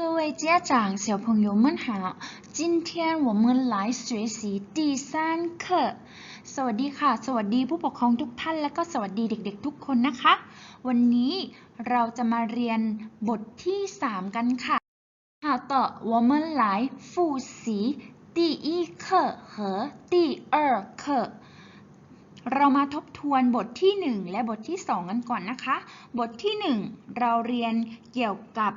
各位家长、小朋友们好，今天我们来学习第三课。สวัสดีค่ะ สวัสดีผู้ปกครองทุกท่าน และก็สวัสดีเด็กๆ ทุกคนนะคะ วันนี้เราจะมาเรียนบทที่ 3 กันค่ะค่ะต่อ我们来复习第一课和第二课เรามาทบทวนบทที่ 1 และบทที่ 2 กันก่อนนะคะ บทที่ 1 เราเรียนเกี่ยวกับ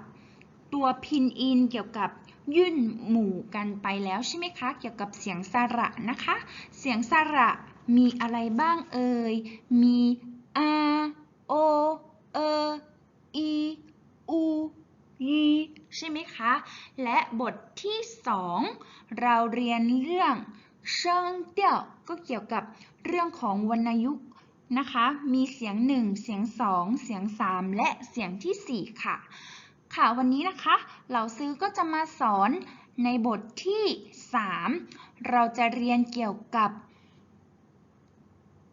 ตัวพินอินเกี่ยวกับยื่นหมู่กันไปแล้วใช่ไหมคะ เกี่ยวกับเสียงสระนะคะ เสียงสระมีอะไรบ้างเอ่ย มีอาโอเออีอูยีใช่ไหมคะ และบทที่ 2 เราเรียนเรื่องเชิงเตี้ยวก็เกี่ยวกับเรื่องของวรรณยุกต์นะคะ มีเสียง 1 เสียง 2 เสียง 3 และเสียงทีสี่4 ค่ะ ค่ะวันนี้นะคะเหล่าซื้อก็จะมาสอนในบทที่ 3 เราจะเรียนเกี่ยวกับ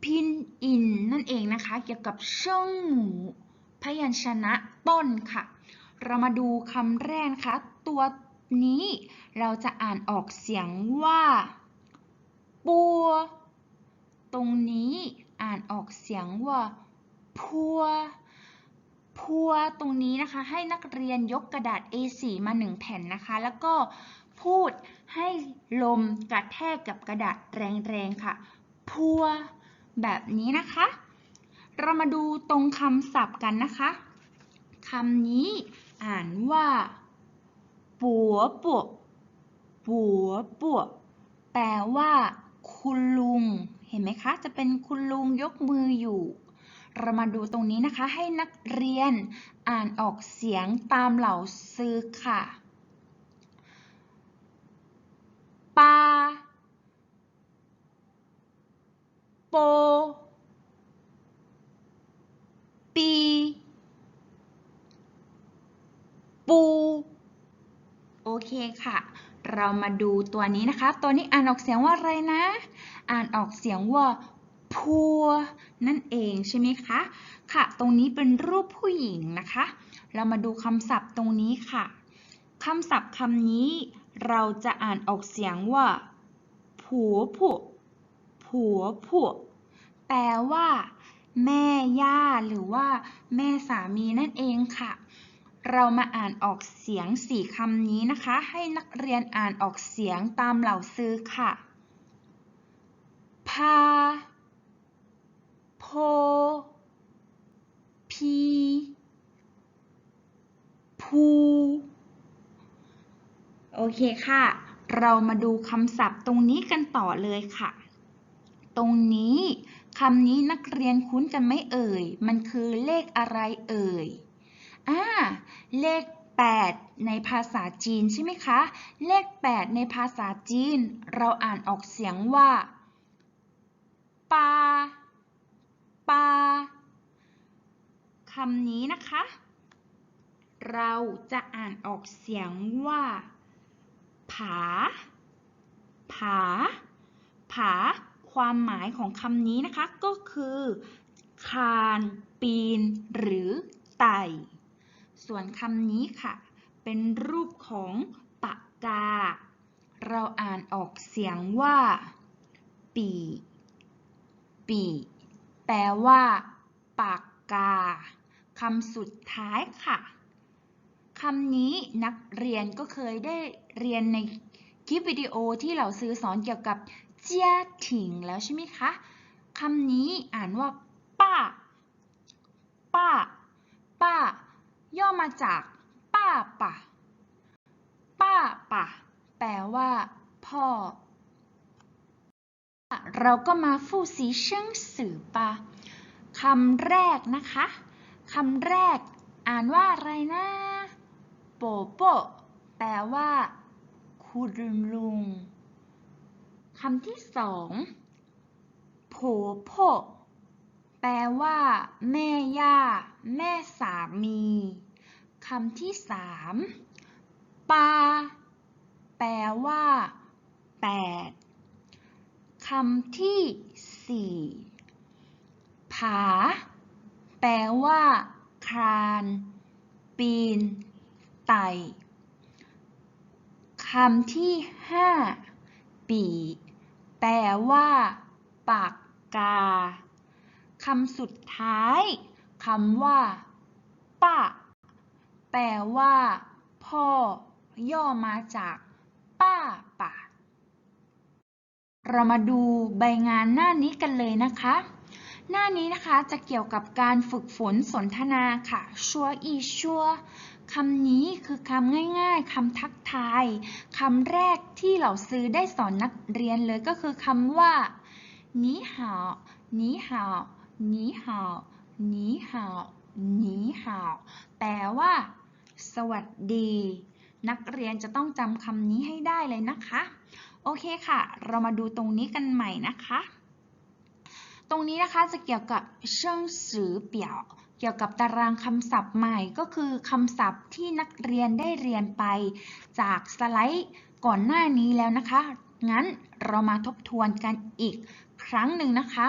พินอินนั่นเองนะคะ เกี่ยวกับเชิงหมูพยัญชนะต้นค่ะ เรามาดูคำแรกนะคะ ตัวนี้เราจะอ่านออกเสียงว่าปัว ตรงนี้อ่านออกเสียงว่าพัว พัวตรงนี้นะคะ ให้นักเรียนยกกระดาษ A4 มาหนึ่งแผ่นนะคะ แล้วก็พูดให้ลมกระแทกกับกระดาษแรงๆค่ะ พัวแบบนี้นะคะ เรามาดูตรงคำศัพท์กันนะคะคำนี้อ่านว่าปัวปัวปัวปัวแปลว่า คุณลุง เห็นไหมคะ จะเป็นคุณลุงยกมืออยู่ เรามาดูตรงนี้นะคะ ให้นักเรียนอ่านออกเสียงตามเหล่าซื้อค่ะปาโปปีปูโอเคค่ะ เรามาดูตัวนี้นะคะ ตัวนี้อ่านออกเสียงว่าอะไรนะ อ่านออกเสียงว่า พัวนั่นเองใช่ไหมคะ ค่ะ ตรงนี้เป็นรูปผู้หญิงนะคะ เรามาดูคำศัพท์ตรงนี้ค่ะคำศัพท์คำนี้เราจะอ่านออกเสียงว่า ผัวผัวผัวผัวแปลว่า แม่ย่าหรือว่า แม่สามีนั่นเองค่ะ เรามาอ่านออกเสียงสี่คำนี้นะคะ ให้นักเรียนอ่านออกเสียงตามเหล่าซื้อค่ะพา โพพี พู โอเคค่ะ เรามาดูคำศัพท์ตรงนี้กันต่อเลยค่ะ ตรงนี้คำนี้นักเรียนคุ้นกันไหมเอ่ย มันคือเลขอะไรเอ่ย อ่า เลข 8 ในภาษาจีนใช่ไหมคะ เลข 8 ในภาษาจีน เราอ่านออกเสียงว่าำนี้นะคะ เราจะอ่านออกเสียงว่า ผา ผา ผา ความหมายของคำนี้นะคะ ก็คือ คาน ปีน หรือไต่ ส่วนคำนี้ค่ะ เป็นรูปของปากกา เราอ่านออกเสียงว่า ปี ปี แปลว่า ปากกา คำสุดท้ายค่ะคำนี้นักเรียนก็เคยได้เรียนในคลิปวิดีโอที่เราซื้อสอนเกี่ยวกับเจียถิงแล้วใช่ไหมคะคำนี้อ่านว่าป้า ป้า ป้า ย่อมาจากป้าป่ะ ป้าป่ะ แปลว่า พ่อ เราก็มาฟู่ซีเชิงสื่อปะคำแรกนะคะ คำแรก อ่านว่าอะไรนะโปโปแปลว่า คุณลุงคำที่สองโผโพแปลว่า แม่ย่า แม่สามีคำที่สามปา แปลว่าแปดคำที่สี่ผา แปลว่า คลาน ปีน ไต่คำที่ห้าปี แปลว่า ปากกาคำสุดท้ายคำว่า ป้า แปลว่า พ่อย่อมาจาก ป้าป่าเรามาดูใบงานหน้านี้กันเลยนะคะ หน้านี้นะคะจะเกี่ยวกับการฝึกฝนสนทนาค่ะ ชัวอีชัวคำนี้คือคำง่ายๆ คำทักทาย คำแรกที่เหล่าซื้อได้สอนนักเรียนเลยก็คือคำว่าหนีหาวหนีหาวหนีหาวหนีหาวหนีหาวแปลว่า สวัสดี นักเรียนจะต้องจำคำนี้ให้ได้เลยนะคะ โอเคค่ะ เรามาดูตรงนี้กันใหม่นะคะ ตรงนี้นะคะจะเกี่ยวกับเชิงสือเปี่ยวเกี่ยวกับตารางคำศัพท์ใหม่ก็คือคำศัพท์ที่นักเรียนได้เรียนไป จากสไลด์ก่อนหน้านี้แล้วนะคะ งั้นเรามาทบทวนกันอีกครั้งหนึ่งนะคะ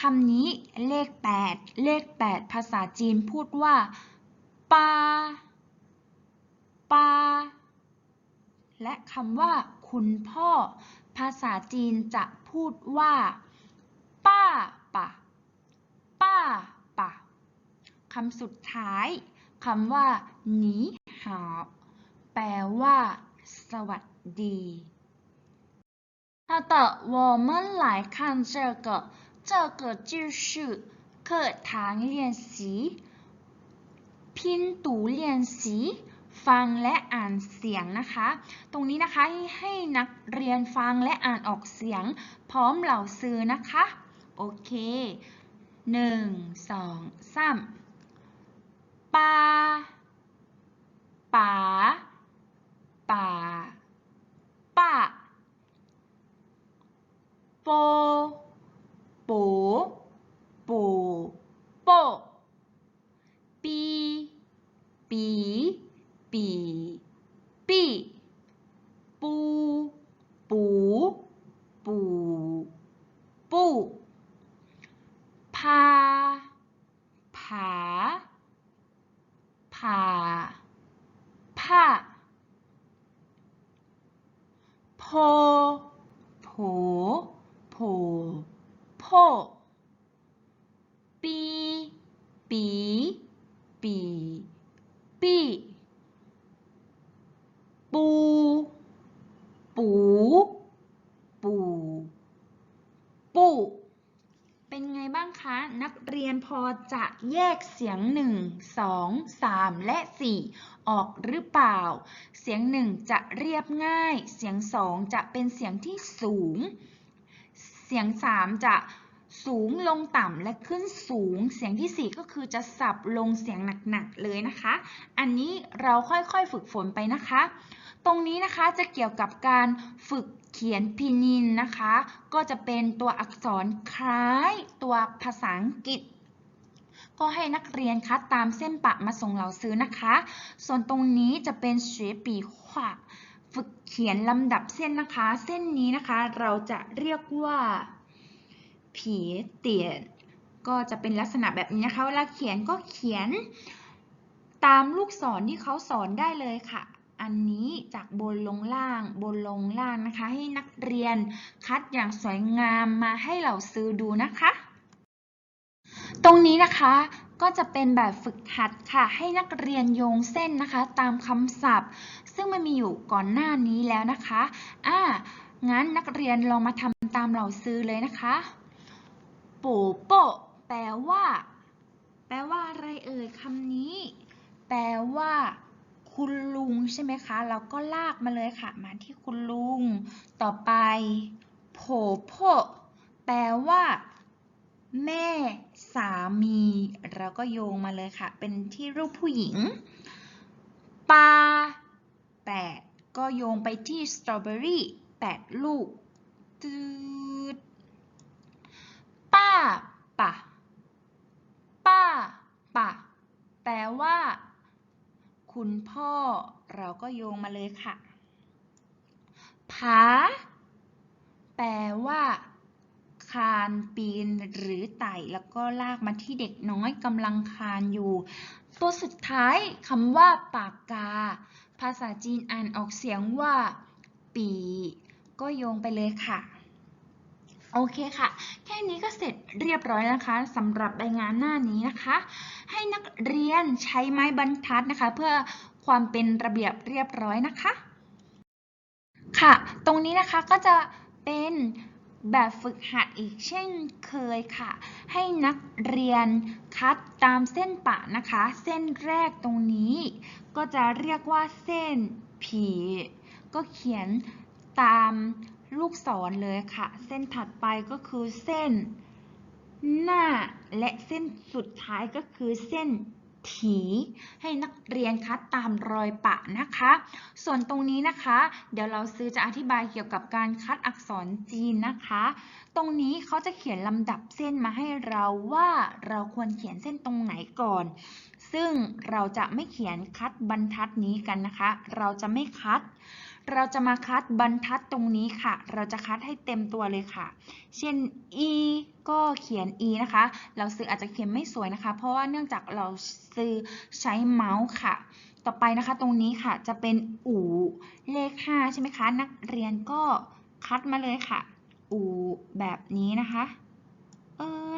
คำนี้เลข 8 เลข 8 ภาษาจีนพูดว่าปาปาและคำว่าคุณพ่อ ภาษาจีนจะพูดว่า ป้าป่ะ ป้าป่ะ คำสุดท้ายคำว่าหนีหาวแปลว่า สวัสดี好的，我们来看这个，这个就是课堂练习、拼读练习 ฟังและอ่านเสียงนะคะ ตรงนี้นะคะให้ให้นักเรียนฟังและอ่านออกเสียง พร้อมเหล่าซื้อนะคะ โอเคหนึ่งสองสามปาป๋าป่าป้าโปโปโปโปปีปีปีปูปูปูปูพาผาผ่าผ้าโพ โผโผโพปีปีปีปีปูปูปูปูเป็นไงบ้างคะ นักเรียนพอจะ แยกเสียง 1 2 3 และ 4 ออกหรือเปล่า เสียง 1 จะเรียบง่าย เสียง 2 จะเป็นเสียงที่สูง เสียง 3 จะสูงลงต่ำและขึ้นสูง เสียงทีสี่ 4 ก็คือจะสับลงเสียงหนักๆเลยนะคะ อันนี้เราค่อยๆฝึกฝนไปนะคะ ตรงนี้นะคะจะเกี่ยวกับการฝึกเขียนพินินนะคะ ก็จะเป็นตัวอักษรคล้ายตัวภาษาอังกฤษ ก็ให้นักเรียนคัดตามเส้นปะมาส่งเราซื้อนะคะ ส่วนตรงนี้จะเป็นเฉวยปีขวาฝึกเขียนลำดับเส้นนะคะ เส้นนี้นะคะเราจะเรียกว่าผีเตียน ก็จะเป็นลักษณะแบบนี้นะคะ เวลาเขียนก็เขียนตามลูกศรที่เขาสอนได้เลยค่ะ อันนี้จากบนลงล่าง บนลงล่างนะคะ ให้นักเรียนคัดอย่างสวยงามมาให้เราซื้อดูนะคะ ตรงนี้นะคะก็จะเป็นแบบฝึกหัดค่ะ ให้นักเรียนโยงเส้นนะคะ ตามคำศัพท์ ซึ่งมันมีอยู่ก่อนหน้านี้แล้วนะคะอ่างั้นนักเรียนลองมาทำตามเราซื้อเลยนะคะโปโปะแปลว่า แปลว่าอะไรเอ่ยคำนี้ แปลว่า คุณลุงใช่ไหมคะ เราก็ลากมาเลยค่ะ มาที่คุณลุง ต่อไปโผโพแปลว่า แม่สามีเราก็โยงมาเลยค่ะ เป็นที่รูปผู้หญิงปลาแปดก็โยงไปที่สตรอเบอรี่แปดลูกตืดป้าป่ะป้าป่ะแปลว่า คุณพ่อเราก็โยงมาเลยค่ะผาแปลว่า คานปีนหรือไต่แล้วก็ลากมาที่เด็กน้อยกำลังคานอยู่ ตัวสุดท้ายคำว่าปากกา ภาษาจีนอ่านออกเสียงว่า ปี ก็โยงไปเลยค่ะโอเคค่ะ แค่นี้ก็เสร็จเรียบร้อยนะคะสำหรับใบงานหน้านี้นะคะ ให้นักเรียนใช้ไม้บรรทัดนะคะ เพื่อความเป็นระเบียบเรียบร้อยนะคะ ค่ะ ตรงนี้นะคะก็จะเป็น แบบฝึกหัดอีกเช่นเคยค่ะ ให้นักเรียนคัดตามเส้นปะนะคะ เส้นแรกตรงนี้ ก็จะเรียกว่าเส้นผี ก็เขียนตามลูกศรเลยค่ะ เส้นถัดไปก็คือเส้นหน้าและเส้นสุดท้ายก็คือเส้น ถี ให้นักเรียนคัดตามรอยปะนะคะ ส่วนตรงนี้นะคะ เดี๋ยวเราซื้อจะอธิบายเกี่ยวกับการคัดอักษรจีนนะคะ ตรงนี้เขาจะเขียนลำดับเส้นมาให้เราว่าเราควรเขียนเส้นตรงไหนก่อน ซึ่งเราจะไม่เขียนคัดบรรทัดนี้กันนะคะ เราจะไม่คัด เราจะมาคัดบรรทัดตรงนี้ค่ะ เราจะคัดให้เต็มตัวเลยค่ะ เช่น e ก็เขียน e นะคะ เราซื้ออาจจะเขียนไม่สวยนะคะ เพราะว่าเนื่องจากเราซื้อใช้เมาส์ค่ะ ต่อไปนะคะตรงนี้ค่ะจะเป็นอูเลข 5 ใช่ไหมคะ นักเรียนก็คัดมาเลยค่ะ อูแบบนี้นะคะ เออ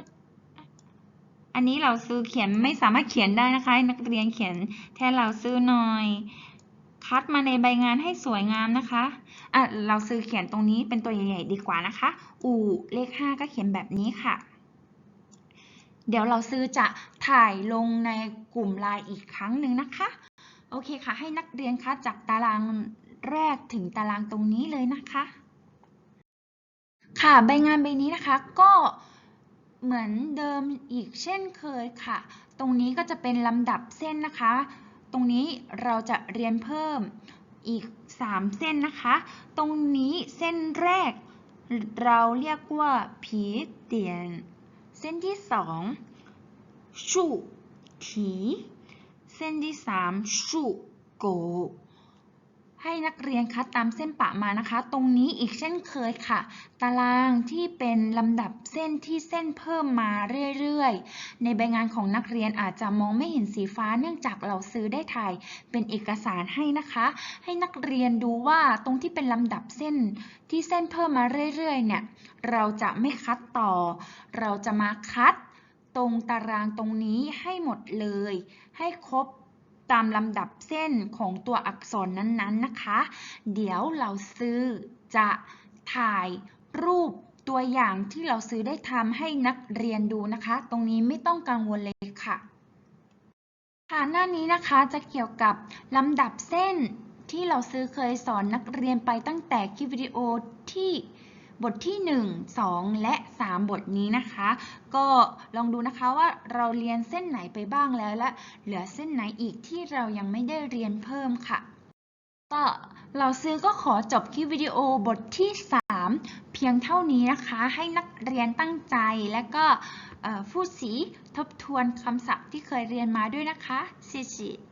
อันนี้เราซื้อเขียนไม่สามารถเขียนได้นะคะ นักเรียนเขียนแทนเราซื้อหน่อย คัดมาในใบงานให้สวยงามนะคะอะเราซื้อเขียนตรงนี้เป็นตัวใหญ่ๆดีกว่านะคะ อู่เลข 5 ก็เขียนแบบนี้ค่ะ เดี๋ยวเราซื้อจะถ่ายลงในกลุ่มไลน์อีกครั้งหนึ่งนะคะ โอเคค่ะ ให้นักเรียนคัดจากตารางแรกถึงตารางตรงนี้เลยนะคะ ค่ะใบงานใบนี้นะคะก็ เหมือนเดิมอีกเช่นเคยค่ะ ตรงนี้ก็จะเป็นลำดับเส้นนะคะ ตรงนี้เราจะเรียนเพิ่มอีก 3 เส้นนะคะ ตรงนี้เส้นแรก เราเรียกว่าผีเตียน เส้นที่ 2 ชูถี เส้นที่ 3 ชูโก ให้นักเรียนคัดตามเส้นปะมานะคะ ตรงนี้อีกเช่นเคยค่ะ ตารางที่เป็นลำดับเส้นที่เส้นเพิ่มมาเรื่อยๆ ในใบงานของนักเรียนอาจจะมองไม่เห็นสีฟ้าเนื่องจากเราซื้อได้ถ่ายเป็นเอกสารให้นะคะ ให้นักเรียนดูว่าตรงที่เป็นลำดับเส้นที่เส้นเพิ่มมาเรื่อยๆ เนี่ย เราจะไม่คัดต่อ เราจะมาคัดตรงตารางตรงนี้ให้หมดเลย ให้ครบ ตามลำดับเส้นของตัวอักษรนั้นๆนะคะ เดี๋ยวเราซื้อจะถ่ายรูปตัวอย่างที่เราซื้อได้ทำให้นักเรียนดูนะคะ ตรงนี้ไม่ต้องกังวลเลยค่ะ ค่ะหน้านี้นะคะจะเกี่ยวกับลำดับเส้นที่เราซื้อเคยสอนนักเรียนไปตั้งแต่คลิปวิดีโอที่ บทที่ 1 2 และ 3 บทนี้นะคะ ก็ลองดูนะคะว่าเราเรียนเส้นไหนไปบ้างแล้วและเหลือเส้นไหนอีกที่เรายังไม่ได้เรียนเพิ่มค่ะ ก็เราซื้อก็ขอจบคลิปวิดีโอบทที่ 3 เพียงเท่านี้นะคะให้นักเรียนตั้งใจและก็ฟูดสีทบทวนคำศัพท์ที่เคยเรียนมาด้วยนะคะ谢谢